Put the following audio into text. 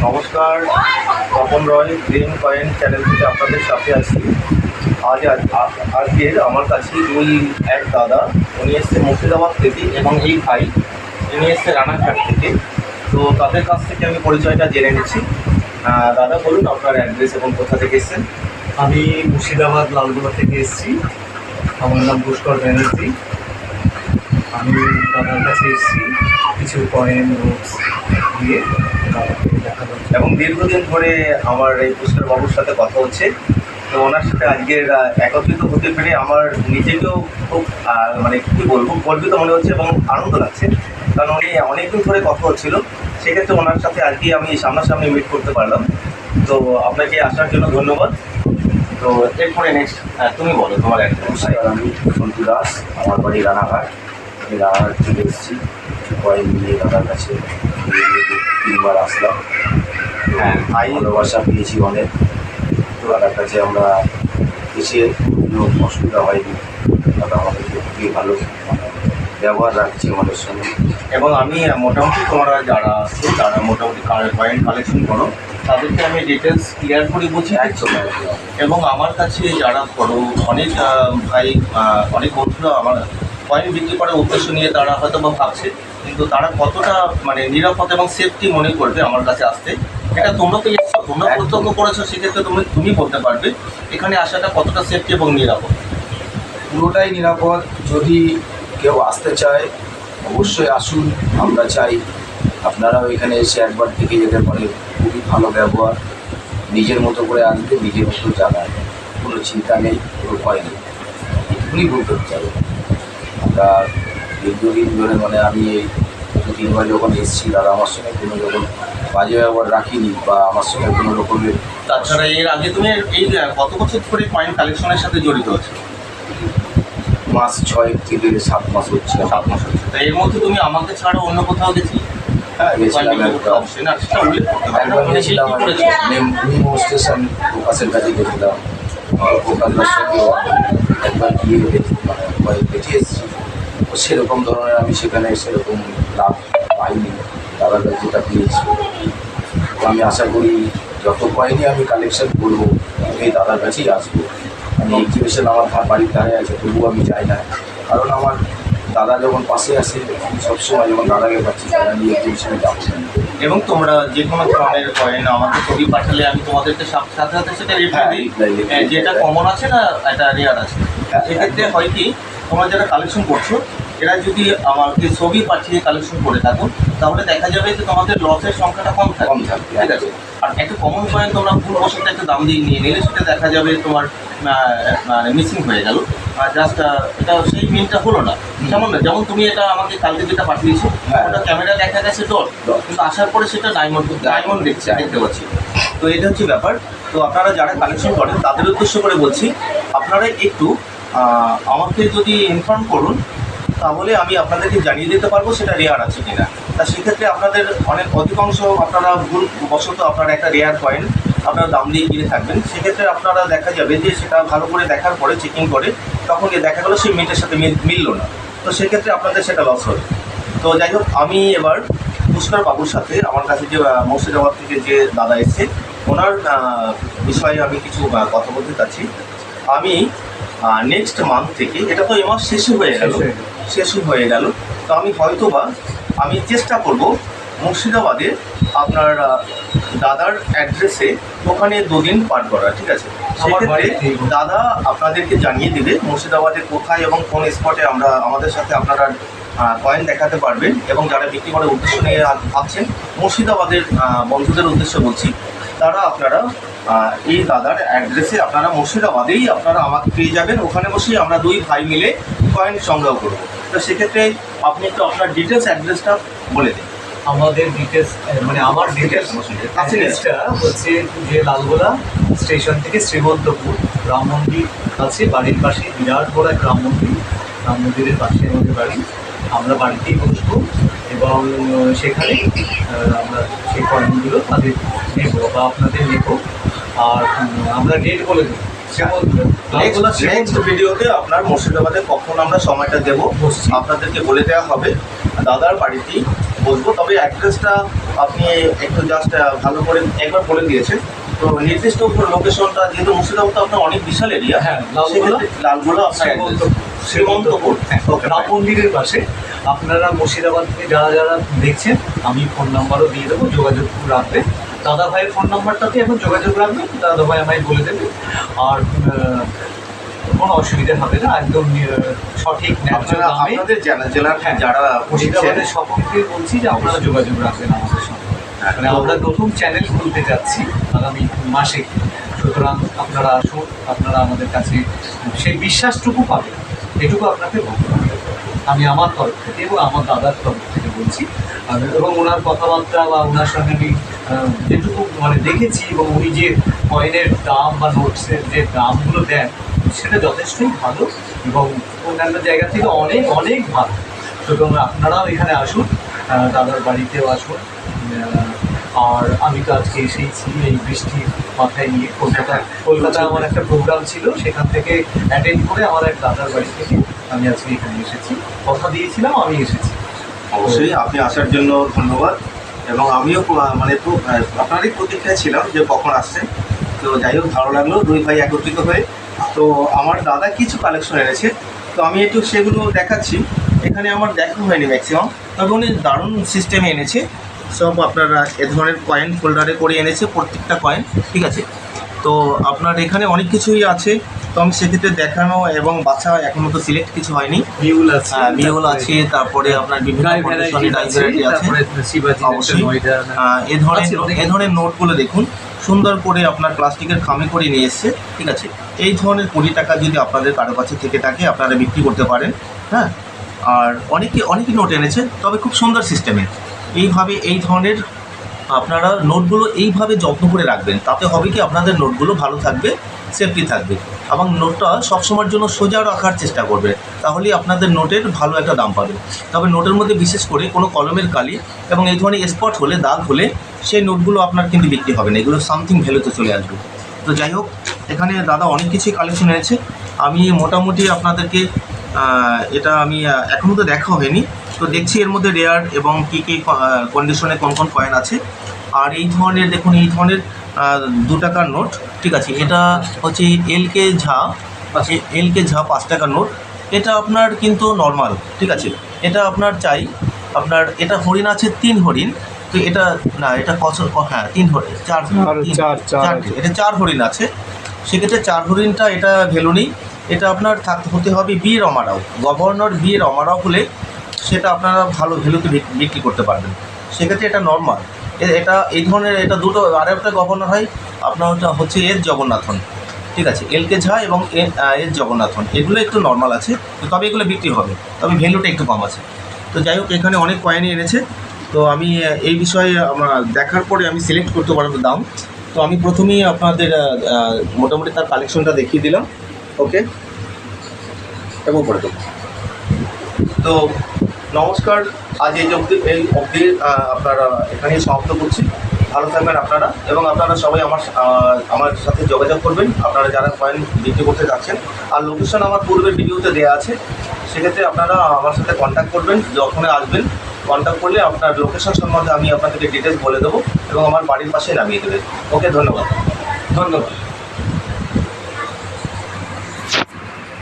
নমস্কার, Tapan Roy, green coin channel থেকে আপনাদের সাথে আছি। আজ আজ- আজকের আমার কাছে ওই এক দাদা, উনি এসছে মুর্শিদাবাদ থেকে এবং এই ভাই, ইনি এসছে রানাঘাট থেকে। তো তাদের কাছ থেকে আমি পরিচয়টা জেনে নিচ্ছি। দাদা বলুন আপনার অ্যাড্রেস এবং কোথা থেকে এসছেন। আমি মুর্শিদাবাদ লালগোলা থেকে এসেছি। আমার নাম পুষ্কর ব্যানার্জি। আমি দাদার কাছে এসেছি কিছু কয়েন নোটস দিয়ে দাদাকে এবং দীর্ঘদিন ধরে আমার এই পুষ্কর বাবুর সাথে কথা হচ্ছে। তো ওনার সাথে আজকের একত্রিত হতে পেরে আমার নিজেকেও খুব মানে কী বলব গর্বিত মনে হচ্ছে এবং আনন্দ লাগছে। কারণ উনি অনেকদিন ধরে কথা হচ্ছিল। সেক্ষেত্রে ওনার সাথে আজকে আমি সামনাসামনি মিট করতে পারলাম। তো আপনাকে আসার জন্য ধন্যবাদ। তো এরপরে নেক্সট তুমি বলো তোমার একটা আমি সন্তু দাস আমার বাড়ি রানাঘাট। আমি রানাঘাট থেকে এসেছি। কয়েক নিয়ে দাদার কাছে তিনবার আসলাম হ্যাঁ, ভাই ভালোবাসা পেয়েছি অনেক। তো দাদার কাছে আমরা এসে কোনো অসুবিধা হয়নি। দাদা আমাদেরকে খুবই ভালো ব্যবহার রাখছে আমাদের সঙ্গে। এবং আমি মোটামুটি তোমরা যারা আছে তারা মোটামুটি কয়েন কালেকশন করো তাদেরকে আমি ডিটেলস ক্লিয়ার করে বুঝি একদম এবং আমার কাছে যারা বড় অনেক ভাই অনেক বন্ধুরা আমার কয়েন বিক্রি করার উদ্দেশ্য নিয়ে তারা হয়তো বা ভাবছে কিন্তু তারা কতটা মানে নিরাপদ এবং সেফটি মনে করবে আমার কাছে আসতে এটা তোমরা তো তোমরা। প্রত্যক্ষ করেছ সেক্ষেত্রে তুমি তুমি বলতে পারবে এখানে আসাটা কতটা সেফটি এবং নিরাপদ? পুরোটাই নিরাপদ। যদি কেউ আসতে চায় অবশ্যই আসুন আমরা চাই। আপনারাও এখানে এসে একবার থেকে যেতে পারে খুবই ভালো ব্যবহার। নিজের মতো করে আসবে নিজের মতো জানায় কোনো চিন্তা নেই কোনো ভয় নেই। এটুকুনি বলতে চাই। আমরা দীর্ঘদিন ধরে মানে আমি এই তিনবার যখন এসেছি দাদা আমার সঙ্গে কোনো যখন বাজে ব্যবহার রাখিনি বা আমার সঙ্গে কোনো রকমের তাছাড়া এর আগে তুমি এই কত বছর ধরে কয়েন কালেকশনের সাথে জড়িত আছো? মাস ছয় থেকে সাত মাস হচ্ছে। সাত মাস হচ্ছে। তো এর মধ্যে তুমি আমাকে ছাড়া অন্য কোথাও গেছি হ্যাঁ গেছিলাম একটা অবশ্যই না সেটা উল্লেখ করতে পারো। একবার মানে? স্টেশন প্রকাশের কাছে গেছিলাম। একবার এসেছি তো সেরকম ধরনের আমি সেখানে সেরকম লাভ পাইনি কাছে যেটা পেয়েছি। আমি আশা করি যত কয়েনই আমি কালেকশন করব আমি এই দাদার কাছেই আসব। আমি এক্সিবিশন আমার বাড়ির ধারে আছে তবুও আমি যাই না কারণ আমার দাদা যখন পাশে আসে সবসময় যখন দাদাকে পাচ্ছি দাদা নিয়ে এক্সিবিশনে যাব এবং তোমরা যে কোনো ধরনের কয়েন আমাকে ছবি পাঠালে আমি তোমাদেরকে সাথে সাথে সাথে সেটা রিপ্লাই দিই। reply যেটা কমন আছে না এটা রেয়ার আছে। হ্যাঁ, সেক্ষেত্রে হয় কি তোমরা যারা কালেকশন করছ এরা যদি আমাকে ছবি পাঠিয়ে কালেকশন করে থাকো তাহলে দেখা যাবে যে তোমাদের লসের সংখ্যাটা কম থাকবে, ঠিক আছে? আর একটা কমন কয়েন তোমরা ভুল বসতে একটা দাম দিয়ে নিয়ে নিলে সেটা দেখা যাবে তোমার মানে মিসিং হয়ে গেল। আর জাস্ট এটা সেই মিনটা হলো না। যেমন না? যেমন তুমি এটা আমাকে কালকে যেটা পাঠিয়েছো হ্যাঁ। ওটা ক্যামেরা দেখা গেছে ডট। কিন্তু আসার পরে সেটা ডায়মন্ড ডায়মন্ড দেখছে দেখতে পাচ্ছি। তো এটা হচ্ছে ব্যাপার। তো আপনারা যারা কালেকশন করেন তাদের উদ্দেশ্য করে বলছি আপনারা একটু আমাকে যদি ইনফর্ম করুন তাহলে আমি আপনাদেরকে জানিয়ে দিতে পারব সেটা রেয়ার আছে কিনা। তা সেক্ষেত্রে আপনাদের অনেক অধিকাংশ আপনারা ভুল, বশত আপনারা একটা রেয়ার কয়েন আপনারা দাম দিয়ে কিনে থাকবেন। সেক্ষেত্রে আপনারা দেখা যাবে যে সেটা ভালো করে দেখার পরে চেকিং করে তখন দেখা গেলো সেই মিটের সাথে মিললো না। তো সেক্ষেত্রে আপনাদের সেটা লস হবে। তো যাই হোক, আমি এবার পুষ্কর বাবুর সাথে আমার কাছে যে মুর্শিদাবাদ থেকে যে দাদা এসছে, ওনার বিষয়ে আমি কিছু কথা বলতে চাচ্ছি। আমি নেক্সট মান্থ থেকে, এটা তো এ মাস শেষ হয়ে গেল। শেষই হয়ে গেল। তো আমি হয়তোবা আমি চেষ্টা করব মুর্শিদাবাদে আপনার দাদার অ্যাড্রেসে ওখানে দুদিন পার করা ঠিক আছে? আমার দাদা আপনাদেরকে জানিয়ে দিবে মুর্শিদাবাদে কোথায় এবং কোন স্পটে আমরা আমাদের সাথে আপনারা কয়েন দেখাতে পারবেন এবং যারা বিক্রি করার উদ্দেশ্য নিয়ে ভাবছেন মুর্শিদাবাদের বন্ধুদের উদ্দেশ্যে বলছি তারা আপনারা এই দাদার অ্যাড্রেসে আপনারা মুর্শিদাবাদেই আপনারা আমাকে পেয়ে যাবেন। ওখানে বসেই আমরা দুই ভাই মিলে কয়েন সংগ্রহ করব। তো সেক্ষেত্রে আপনি একটু আপনার ডিটেলস অ্যাড্রেসটা বলে দিন। আমাদের ডিটেলস মানে আমার ডিটেলস অ্যাড্রেসটা হচ্ছে যে লালগোলা স্টেশন থেকে শ্রীমন্তপুর রাম মন্দির আছে বাড়ির পাশে বিরাট বড় এক রাম মন্দির। রাম মন্দিরের পাশে আমাদের বাড়ি। আমরা বাড়িতেই বসবো এবং সেখানে আমরা সেই কয়েনগুলো তাদের নেব বা আপনাদের নেব। আর আমরা ডেট বলে দেবো নেক্সট ভিডিওতে আপনার মুর্শিদাবাদে কখন আমরা সময়টা দেব। আপনাদেরকে বলে দেওয়া হবে। দাদার বাড়িতেই বসবো। তবে অ্যাড্রেসটা আপনি একটু জাস্ট ভালো করে একবার বলে দিয়েছেন। তো নির্দিষ্ট লোকেশনটা যেহেতু মুর্শিদাবাদ তো আপনার অনেক বিশাল এরিয়া হ্যাঁ, লালগোলা। আপনার address। শ্রীমন্তপুর। হ্যাঁ, রাম মন্দিরের পাশে। আপনারা মুর্শিদাবাদ থেকে যারা যারা দেখছেন আমি ফোন নাম্বারও দিয়ে দেবো যোগাযোগ রাখবেন। দাদা ভাইয়ের ফোন নাম্বারটাতে এখন যোগাযোগ রাখবেন দাদা ভাই আমায় বলে দেবে। আর কোনো অসুবিধা হবে না একদম সঠিক ন্যায্য দামে। জেলার হ্যাঁ, যারা মুর্শিদাবাদের সকলকে বলছি যে আপনারা যোগাযোগ রাখবেন আমাদের সঙ্গে। মানে আমরা নতুন চ্যানেল খুলতে যাচ্ছি আগামী মাসে। সুতরাং আপনারা আসুন আপনারা আমাদের কাছে সেই বিশ্বাসটুকু পাবেন। এটুকু আপনাকে বলতে হবে। আমি আমার তরফ থেকে এবং আমার দাদার তরফ থেকে বলছি। এবং ওনার কথাবার্তা বা ওনার সঙ্গে আমি যেটুকু মানে দেখেছি এবং উনি যে কয়েনের দাম বা নোটসের যে দামগুলো দেন, সেটা যথেষ্টই ভালো এবং অন্যান্য জায়গা থেকে অনেক অনেক ভালো। সুতরাং আপনারাও এখানে আসুন দাদার বাড়িতেও আসুন। আর আমি তো আজকে এসেইছি এই বৃষ্টির মাথায় নিয়ে কলকাতা কলকাতায় আমার একটা প্রোগ্রাম ছিল, সেখান থেকে অ্যাটেন্ড করে আমার এক দাদার বাড়ি থেকে আমি আজকে এখানে এসেছি। কথা দিয়েছিলাম, আমি এসেছি। অবশ্যই, আপনি আসার জন্য ধন্যবাদ। এবং আমিও মানে আপনারই প্রতীক্ষায় ছিলাম যে কখন আসছেন তো যাই হোক, ভালো লাগল, দুই ভাই একত্রিত হয়ে। তো আমার দাদা কিছু কালেকশন এনেছে। তো আমি একটু সেগুলো দেখাচ্ছি। এখানে আমার দেখা হয়নি ম্যাক্সিমাম তবে উনি দারুণ সিস্টেমে এনেছে। সব আপনারা এ ধরনের কয়েন ফোল্ডারে করে এনেছে, প্রত্যেকটা কয়েন ঠিক আছে? তো আপনার এখানে অনেক কিছুই আছে। তো আমি সেক্ষেত্রে দেখানো এবং বাছা এখনও তো সিলেক্ট কিছু হয়নি। মিউল আছে মিউল আছে তারপরে আপনার বিভিন্ন ভ্যারাইটি আছে অবশ্যই। এ ধরনের এ ধরনের নোটগুলো দেখুন। সুন্দর করে আপনার প্লাস্টিকের খামে করে নিয়ে এসছে ঠিক আছে? এই ধরনের কুড়ি টাকা যদি আপনাদের কারও কাছে থেকে থাকে আপনারা বিক্রি করতে পারেন হ্যাঁ? আর অনেকে অনেকে নোট এনেছে তবে খুব সুন্দর সিস্টেমের এইভাবে এই ধরনের আপনারা নোটগুলো এইভাবে যত্ন করে রাখবেন তাতে হবে কি আপনাদের নোটগুলো ভালো থাকবে সেফটি থাকবে। এবং নোটটা সবসময়ের জন্য সোজা রাখার চেষ্টা করবে, তাহলেই আপনাদের নোটের ভালো একটা দাম পাবে। তবে নোটের মধ্যে বিশেষ করে কোনো কলমের কালি এবং এই ধরনের স্পট হলে, দাগ হলে সেই নোটগুলো আপনার কিন্তু বিক্রি হবে না, এগুলো সামথিং ভ্যালুতে চলে আসবে। তো যাই হোক, এখানে দাদা অনেক কিছুই কালেকশন এনেছে। আমি মোটামুটি আপনাদেরকে এটা আমি এখনও তো দেখা হয়নি। তো দেখছি এর মধ্যে রেয়ার এবং কী কী কন্ডিশনে কোন কোন কয়েন আছে। আর এই ধরনের দেখুন এই ধরনের দু টাকার নোট ঠিক আছে? এটা হচ্ছে এল কে ঝা এল কে ঝা পাঁচ টাকার নোট এটা আপনার কিন্তু নর্মাল ঠিক আছে? এটা আপনার চাই আপনার এটা হরিণ আছে তিন হরিণ তো এটা না এটা কত হ্যাঁ তিন হরিণ চার চার। এটা চার হরিণ আছে। সেক্ষেত্রে চার হরিণটা এটা ভ্যালু নেই। এটা আপনার থাকতে হতে হবে B Ramarao governor B Ramarao হলে সেটা আপনারা ভালো ভ্যালুতে বিক্রি করতে পারবেন। সেক্ষেত্রে এটা নর্মাল এটা, এই ধরনের, এটা দুটো আর একটা গভর্নর হয়, আপনার হচ্ছে এর জগন্নাথন। ঠিক আছে, এল কে ঝা এবং এর জগন্নাথন। এগুলো একটু নর্মাল আছে, তো তবে এগুলো বিক্রি হবে, তবে ভ্যালুটা একটু কম আছে। তো যাই হোক, এখানে অনেক কয়েনই এনেছে। তো আমি এই বিষয়ে আমার দেখার পরে আমি সিলেক্ট করতে পারব দাম। তো আমি প্রথমেই আপনাদের মোটামুটি তার কালেকশনটা দেখিয়ে দিলাম। ওকে এবং করে দেবো। তো নমস্কার, আজ এই অবধি এই অবধি আপনারা এখানেই সমাপ্ত করছি। ভালো থাকবেন আপনারা এবং আপনারা সবাই আমার আমার সাথে যোগাযোগ করবেন। আপনারা যারা কয়েন বিক্রি করতে যাচ্ছেন, আর লোকেশন আমার পূর্বের ভিডিওতে দেওয়া আছে, সেক্ষেত্রে আপনারা আমার সাথে কন্ট্যাক্ট করবেন। যখন আসবেন কন্ট্যাক্ট করলে আপনার লোকেশন সম্বন্ধে আমি আপনাদেরকে ডিটেলস বলে দেবো এবং আমার বাড়ির পাশে নামিয়ে দেবেন ওকে ধন্যবাদ। ধন্যবাদ।